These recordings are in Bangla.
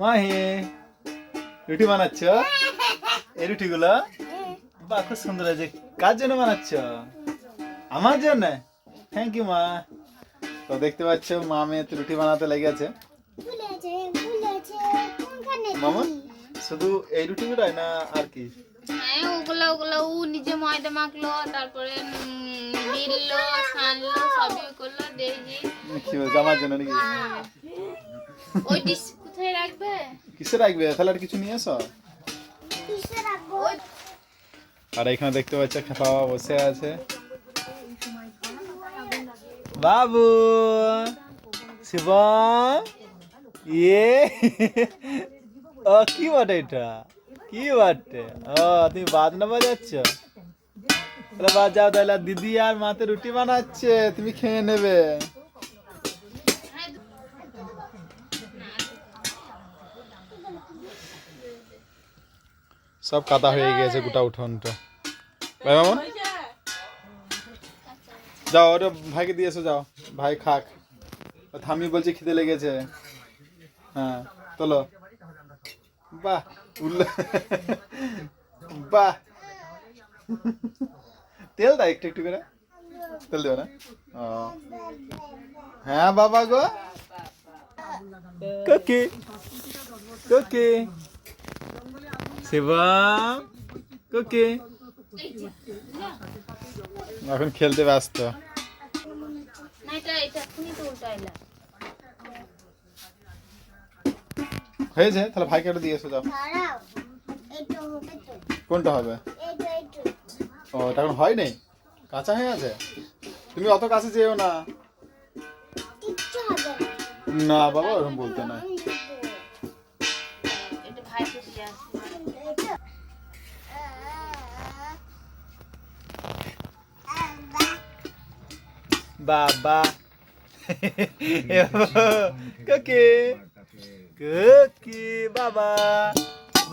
মাহি। রুটি বানাচ্ছ? এই রুটিগুলো? বাহ খুব সুন্দর আছে কার জন্য বানাচ্ছ? আমার জন্য? থ্যাংক ইউ মা। তো দেখতে পাচ্ছ মা মেয়ে তো রুটি বানাতে লেগেছে ফুলেছে ফুলেছে মামা শুধু এই রুটিগুলোই না আর কি? হ্যাঁ ওগুলো ওগুলো ও নিজে ময়দা মাখলো তারপরে বিললো সানলো সবই করল কি বলছে জন্য নাকি? ওই ডিশ কোথায় রাখবে? কিসে রাখবে? তাহলে আর কিছু নিয়ে এসো। কিসে রাখব? আর এখানে দেখতে পাচ্ছ খেপা বাবা বসে আছে। বাবু শিবম ইয়ে। ও কি বটে এটা? কি বটে? ও, তুমি বাজনা বাজাচ্ছ? তাহলে বাজাও তাহলে, দিদি আর মাতে রুটি বানাচ্ছে, তুমি খেয়ে নেবে। সব কাদা হয়ে গিয়েছে গোটা উঠোনটা। ভাই যাও ওটা ভাইকে দিয়ে এসো, যাও। ভাই খাক। থামি বলছে, খিদে লেগেছে। হ্যাঁ চলো বাহ উল্ল বাহ। তেল দাও একটু একটু করে। তেল দেবো না? ও। হ্যাঁ বাবা গো। কোকি। কোকি। শিবম কোকি। এখন খেলতে ব্যস্ত। না এটা এটা এক্ষুনি তো উল্টাইলা হয়েছে তাহলে ভাইকে ওটা দিয়ে এসো যাও কোনটা হবে এইটা এইটা ও এটা এখন হয় নাই কাঁচা হয়ে আছে তুমি অত কাছে যেও না না বাবা ওরকম বলতে না ভাই বাবা কোকি কোকি বাবা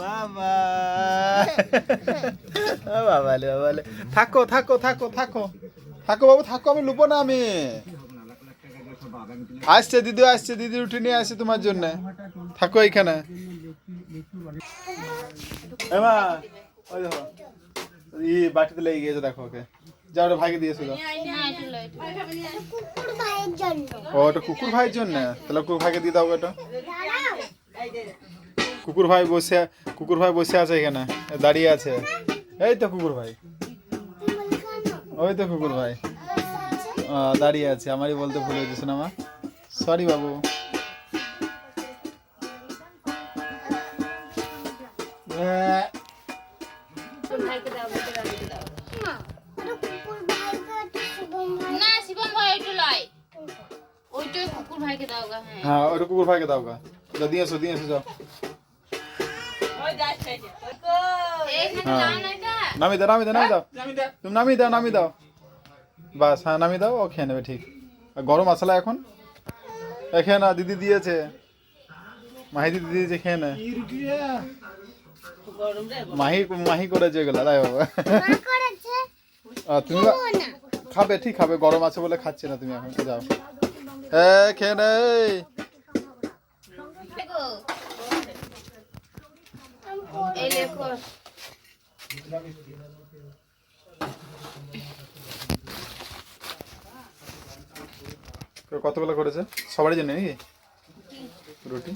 বাবা ও বাবা বাবা থাকো থাকো থাকো থাকো থাকো বাবু থাকো আমি লুবো না আমি। আসছে দিদি আসছে দিদি রুটি নিয়ে আসছে তোমার জন্য। থাকো এইখানে এমা ওই দেখো। ই বাটিতে লেগে গিয়েছে দেখো ওকে। যা ওটা ভাইকে দিয়েছ যাও না এটা লয় এটা কুকুর ভাইয়ের জন্য। ও ওটা কুকুর ভাইয়ের জন্য? তাহলে কুকুর ভাইকে দিয়ে দাও ওটা। কুকুর ভাই বসে কুকুর ভাই বসে আছে এখানে দাঁড়িয়ে আছে। এই তো কুকুর ভাই। ওই তো কুকুর ভাই। দাঁড়িয়ে আছে আমারই বলতে ভুলে গেছি না মা। সরি বাবু। দাও ওটা কুকুর ভাইকে দাও গা হ্যাঁ। হ্যাঁ ওটা কুকুর ভাইকে দাও গা। যা দিয়ে এসো দিয়ে এসো যাও হ্যাঁ। নামি দাও নামি দাও নামি দাও তুমি নামি দাও নামি দাও বাস হ্যাঁ নামি দাও ও খেয়ে নেবে ঠিক। আর গরম মশলা এখন? এ খেয়ে না দিদি দিয়েছে। মাহি দিদি দিয়েছে খেয়ে নে। মাহি মাহি করেছে এগুলো তাই বাবা। তুমি খাবে ঠিক খাবে গরম আছে বলে খাচ্ছে না তুমি এখন যাও। এ খেয়ে নে এই। দেখো এই লেখো কতগুলো করেছে? সবারই জন্য নাকি? রুটি?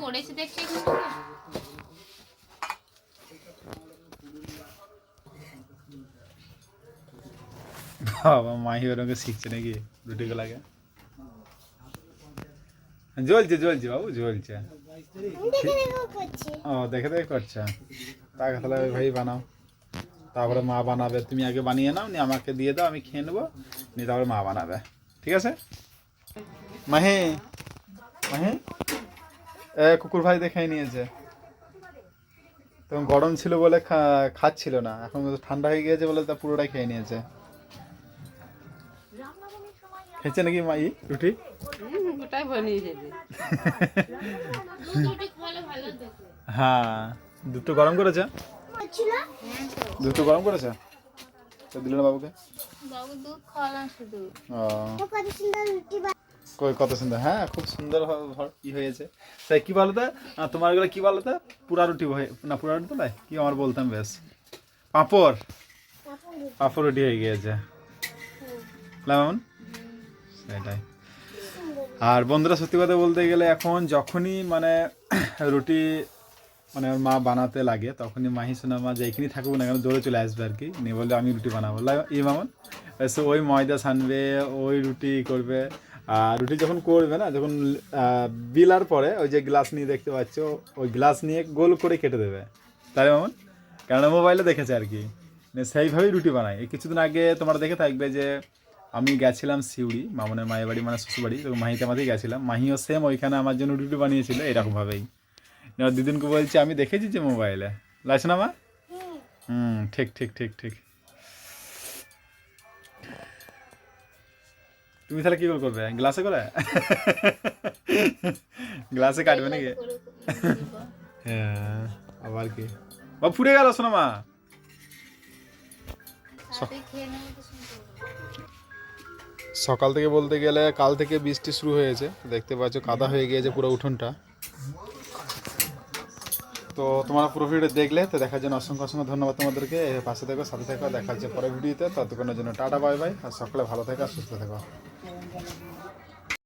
করেছে দেখছি বাবা মাহি ওরকম শিখছে নাকি রুটিগুলাকে? জ্বলছে জ্বলছে বাবু জ্বলছে। ও, দেখে দেখে করছে। তাকে তাহলে ভাই বানাও। তারপরে মা বানাবে। তুমি আগে বানিয়ে নাও, নিয়ে আমাকে দিয়ে দাও, আমি খেয়ে নেব। নিয়ে তারপরে মা বানাবে। ঠিক আছে? মাহি মাহি। এ, কুকুর ভাই দেখে নিয়েছে। তখন গরম ছিল বলে খাচ্ছিল না। এখন ঠান্ডা হয়ে গিয়েছে বলে তা পুরোটাই খেয়ে নিয়েছে। খেয়েছে নাকি মাই রুটি? দুটো হ্যাঁ দুধ গরম করেছে? হ্যাঁ দুধ গরম করেছে? তো দিল না বাবুকে? বাবু দুধ খাওয়ালাম শুধু। ও। কত সুন্দর রুটি কই কত সুন্দর? হ্যাঁ খুব সুন্দর ই হয়েছে। তাই কি বলো তো আহ, তোমার এগুলো কি বলো তো পুরা রুটি হয়ে না পুরা রুটি তো নয় কি আমার বলতাম বেশ পাঁপড়। পাঁপড় রুটি। হয়ে গিয়েছে। কেমন সেটাই আর বন্ধুরা, সত্যি কথা বলতে গেলে এখন যখনই মানে রুটি মানে ওর মা বানাতে লাগে, তখনই মাহি সোনা মা যেখানেই থাকব না কেন দৌড়ে চলে আসবে আর কি। নিয়ে বললে আমি রুটি বানাবো। লা- ই মামন এসে ওই ময়দা ছানবে, ওই রুটি করবে। আর রুটি যখন করবে না, যখন বিলার পরে ওই যে গ্লাস নিয়ে দেখতে পাচ্ছ, ওই গ্লাস নিয়ে গোল করে কেটে দেবে। তাই মামন? কেননা মোবাইলে দেখেছে আর কি। সেইভাবেই রুটি বানায়। এই কিছুদিন আগে তোমরা দেখে থাকবে যে আমি গেছিলাম সিউড়ি, মামনের মায়ের বাড়ি মানে শ্বশুরবাড়ি তো মাহিতে আমাদের গেছিলাম। মাহিও সেম ওইখানে আমার জন্য রুটি বানিয়েছিল, এরকমভাবেই। এবার দিদিনকে বলছি, আমি দেখেছি যে মোবাইলে লাগছে না মা? হুম, ঠিক ঠিক ঠিক ঠিক। তুমি তাহলে কী করে করবে? গ্লাসে করে? গ্লাসে কাটবে নাকি? হ্যাঁ আবার কি? বা ফুটে গেল শোনো সকাল থেকে বলতে গেলে কাল থেকে বৃষ্টি শুরু হয়েছে। দেখতে পাচ্ছ, কাদা হয়ে গিয়েছে পুরো উঠোনটা। তো তোমার পুরো ভিডিও দেখলে, তো দেখার জন্য অসংখ্য অসংখ্য ধন্যবাদ তোমাদেরকে। পাশে থেকো, সাথে থেকো, দেখা যাচ্ছে পরের ভিডিওতে। ততক্ষণের জন্য টাটা, বাই বাই। আর সকলে ভালো থেকো, আর সুস্থ থেকো।